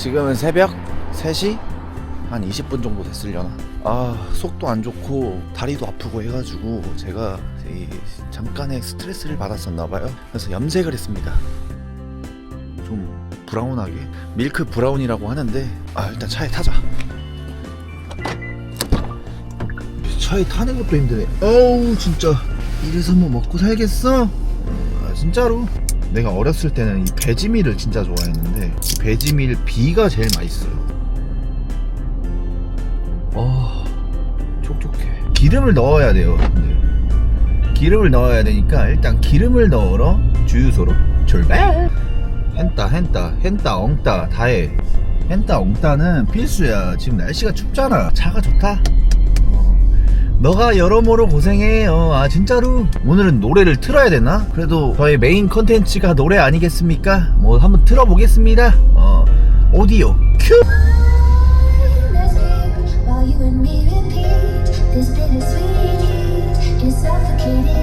지금은 새벽 3시? 한 20분 정도 됐으려나? 아 속도 안 좋고 다리도 아프고 해가지고 제가 이 잠깐의 스트레스를 받았었나 봐요. 그래서 염색을 했습니다. 좀 브라운하게. 밀크 브라운이라고 하는데 아 일단 차에 타자. 차에 타는 것도 힘드네. 어우 진짜. 이래서 뭐 먹고 살겠어? 아, 진짜로 내가 어렸을 때는 이 배지밀을 진짜 좋아했는데 이 배지밀 비가 제일 맛있어요. 어 촉촉해. 기름을 넣어야 돼요 근데. 기름을 넣어야 되니까 일단 기름을 넣으러 주유소로 출발! hen따 hen따 hen따 엉따 다해. hen따 엉따는 필수야. 지금 날씨가 춥잖아. 차가 좋다 너가 여러모로 고생해. 어, 아, 진짜로. 오늘은 노래를 틀어야 되나? 그래도 저의 메인 컨텐츠가 노래 아니겠습니까? 뭐, 한번 틀어보겠습니다. 어, 오디오 큐! This bittersweet heat is suffocating.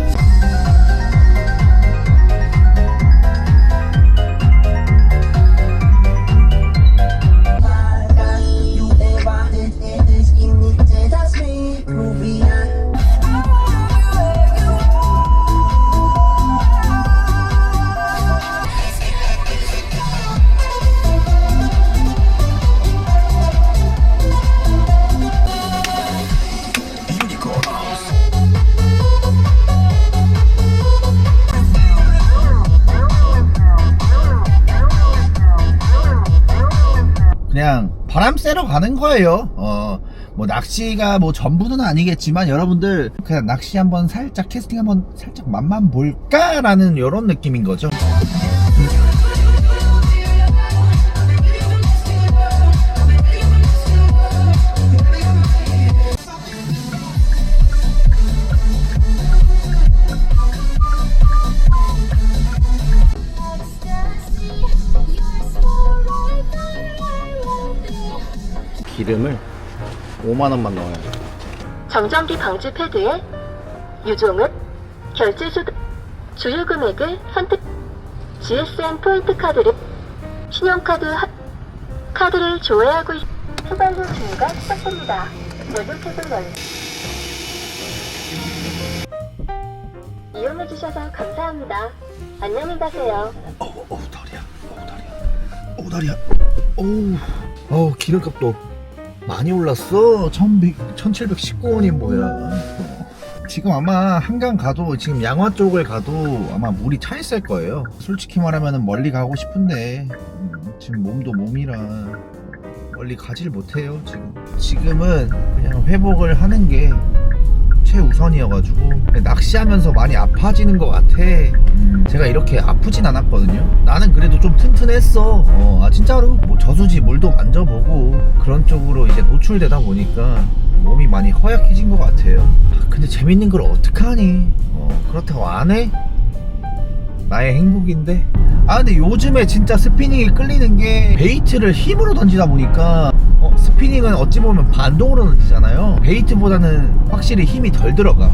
가는 거예요. 어, 뭐 낚시가 뭐 전부는 아니겠지만 여러분들 그냥 낚시 한번 살짝 캐스팅 한번 살짝 맛만 볼까라는 이런 느낌인 거죠. 기름을 5만 원만 넣어야 돼. 정전기 방지 패드에 유종은 결제 수 주유 금액을 선택 GSM 포인트 카드를 신용카드 하- 카드를 조회하고 있 후반부 주유가 시작됩니다. 모든 탭을 널 이용해주셔서 감사합니다. 안녕히 가세요. 어우, 어우 다리야. 어우 다리야. 어우 다리야. 어우. 어우 기름값도 많이 올랐어. 1100, 1719원이 뭐야. 어. 지금 아마 한강 가도 지금 양화 쪽을 가도 아마 물이 차 있을 거예요. 솔직히 말하면 멀리 가고 싶은데 음, 지금 몸도 몸이라 멀리 가질 못해요. 지금 지금은 그냥 회복을 하는 게 최우선이어가지고 낚시하면서 많이 아파지는 것 같아. 음, 제가 이렇게 아프진 않았거든요. 나는 그래도 좀 튼튼했어. 어, 아 진짜로 뭐 저수지 물도 만져보고 그런 쪽으로 이제 노출되다 보니까 몸이 많이 허약해진 것 같아요. 아, 근데 재밌는 걸 어떡하니? 어, 그렇다고 안 해? 나의 행복인데. 아 근데 요즘에 진짜 스피닝이 끌리는 게 베이트를 힘으로 던지다 보니까 어, 스피닝은 어찌 보면 반동으로 던지잖아요. 베이트보다는 확실히 힘이 덜 들어가.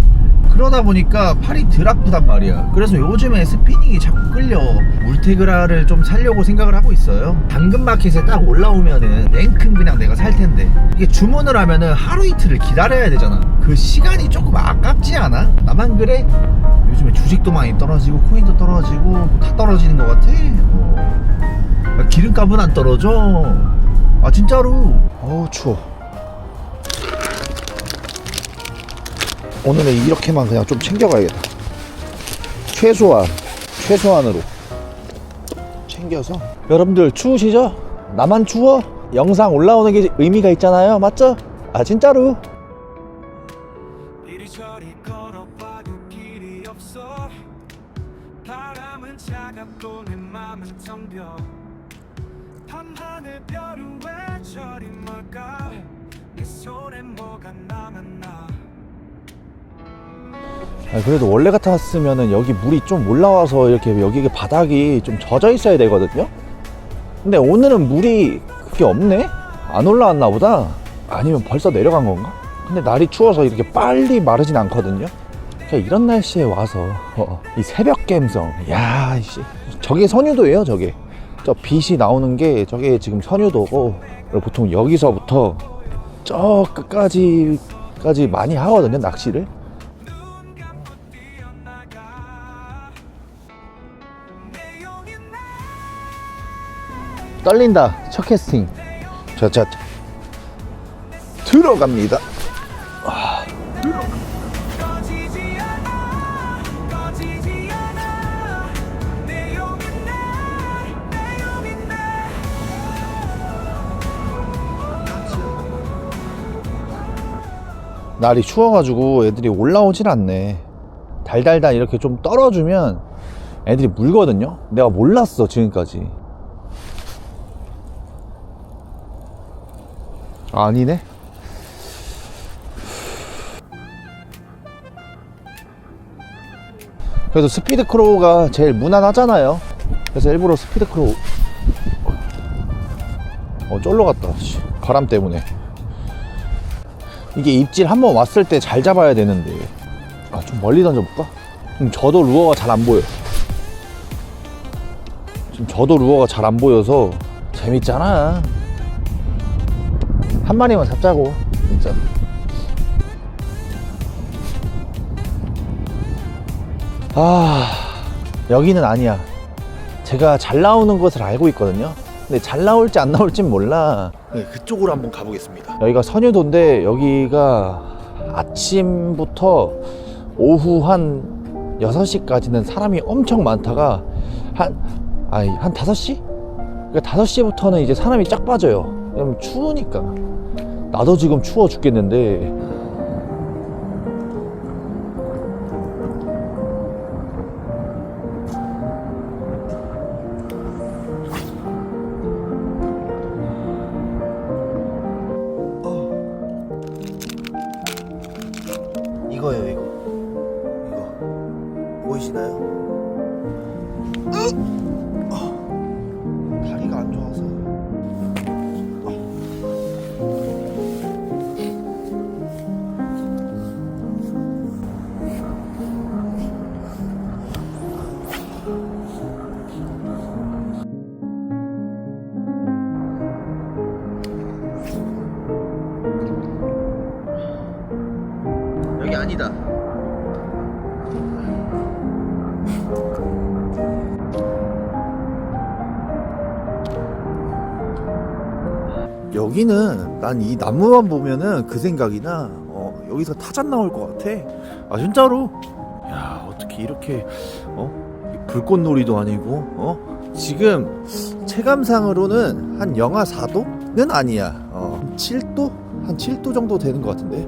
그러다 보니까 팔이 덜 아프단 말이야. 그래서 요즘에 스피닝이 자꾸 끌려. 울테그라를 좀 살려고 생각을 하고 있어요. 당근마켓에 딱 올라오면은 랭큰 그냥 내가 살 텐데. 이게 주문을 하면은 하루 이틀을 기다려야 되잖아. 그 시간이 조금 아깝지 않아? 나만 그래? 요즘에 주식도 많이 떨어지고 코인도 떨어지고 뭐 다 떨어지는 것 같아. 어. 야, 기름값은 안 떨어져. 아 진짜로. 어우 추워. 오늘은 이렇게만 그냥 좀 챙겨가야겠다. 최소한 최소한으로 챙겨서. 여러분들 추우시죠? 나만 추워? 영상 올라오는 게 의미가 있잖아요, 맞죠? 아 진짜로. 그래도 원래 같았으면은 여기 물이 좀 올라와서 이렇게 여기 바닥이 좀 젖어 있어야 되거든요. 근데 오늘은 물이 그게 없네? 안 올라왔나 보다. 아니면 벌써 내려간 건가? 근데 날이 추워서 이렇게 빨리 마르진 않거든요. 그냥 이런 날씨에 와서 어, 이 새벽 갬성, 야, 이씨, 저게 선유도예요, 저게. 저 빛이 나오는 게 저게 지금 선유도고 보통 여기서부터 저 끝까지까지 많이 하거든요 낚시를 떨린다 첫 캐스팅 자자 들어갑니다 내내 용이 내 날이 추워가지고 애들이 올라오질 않네. 달달달 이렇게 좀 떨어주면 애들이 물거든요. 내가 몰랐어 지금까지. 아니네. 그래도 스피드 크로우가 제일 무난하잖아요. 그래서 일부러 스피드 크로우. 어, 쫄러 갔다. 씨, 바람 때문에. 이게 입질 한 번 왔을 때 잘 잡아야 되는데 아 좀 멀리 던져볼까? 지금 저도 루어가 잘 안 보여 지금 저도 루어가 잘 안 보여서 재밌잖아 한 마리만 잡자고 진짜. 아 여기는 아니야. 제가 잘 나오는 것을 알고 있거든요. 근데 잘 나올지 안 나올진 몰라. 네, 그쪽으로 한번 가보겠습니다. 여기가 선유도인데 여기가 아침부터 오후 한 6시까지는 사람이 엄청 많다가 한 아니 한 5시? 그러니까 5시부터는 이제 사람이 쫙 빠져요 왜냐면 추우니까. 나도 지금 추워 죽겠는데. 이거예요 이거. 이거. 보이시나요? 으! 어, 다리가 안 좋아서 아니다 여기는 난 이 나무만 보면은 그 생각이 나. 어, 여기서 타잔 나올 것 같아. 아 진짜로. 야 어떻게 이렇게 어 불꽃놀이도 아니고 어 지금 체감상으로는 한 영하 4도는 아니야. 어 7도 한 7도 정도 되는 것 같은데.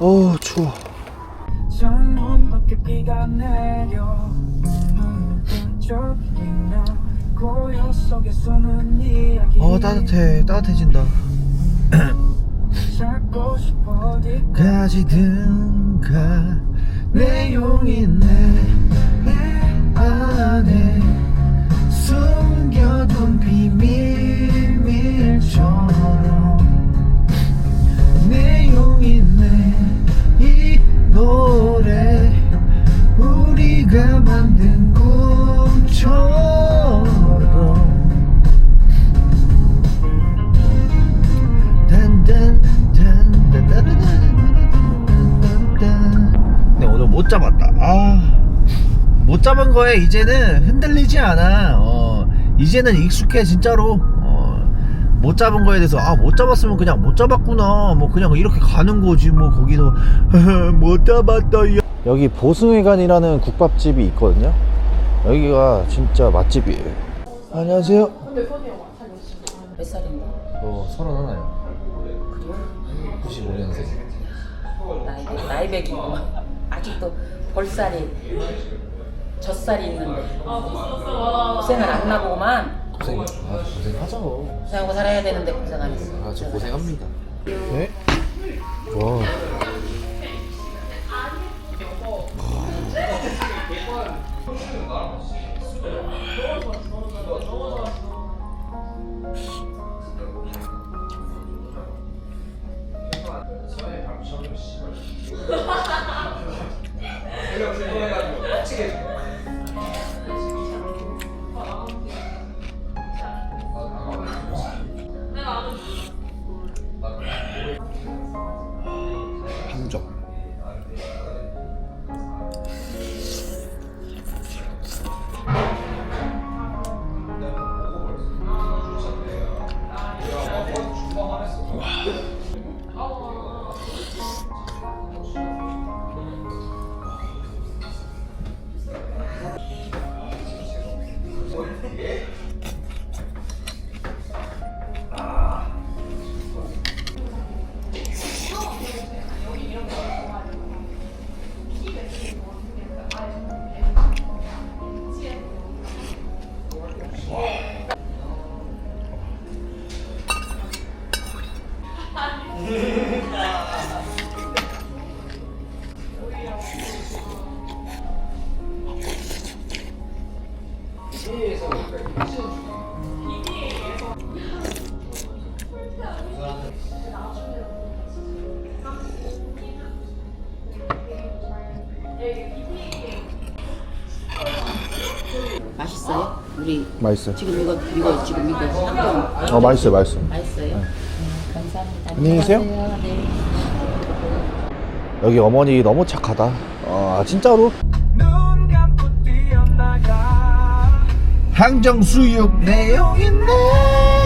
어 추워. 어 따뜻해. 따뜻해진다. 가지든가. 내용이 내 안에 숨겨둔 비밀 못 잡은 거에 이제는 흔들리지 않아. 어, 이제는 익숙해 진짜로. 어, 못 잡은 거에 대해서 아 못 잡았으면 그냥 못 잡았구나. 뭐 그냥 이렇게 가는 거지. 뭐 거기서 못 잡았다. 여기 보승회관이라는 국밥집이 있거든요. 여기가 진짜 맛집이에요. 안녕하세요. 몇 살인데? 저 서른 하나요. 95년생. 나이, 나이 백이고 아직도 볼살이 젖살이 있는데 고생을 안 나보고만 고생, 아, 고생하죠. 고생하고 살아야 되는데 고생 안 했어 아, 저 고생합니다. 네? 와. 맛있어요? 우리 맛있어요. 지금 이거 이거 지금 이거 한번 어, 맛있어요, 맛있어요. 맛있어요? 음, 감사합니다 안녕히 계세요. 네. 여기 어머니 너무 착하다. 아, 진짜로. 항정수육 내용 있네.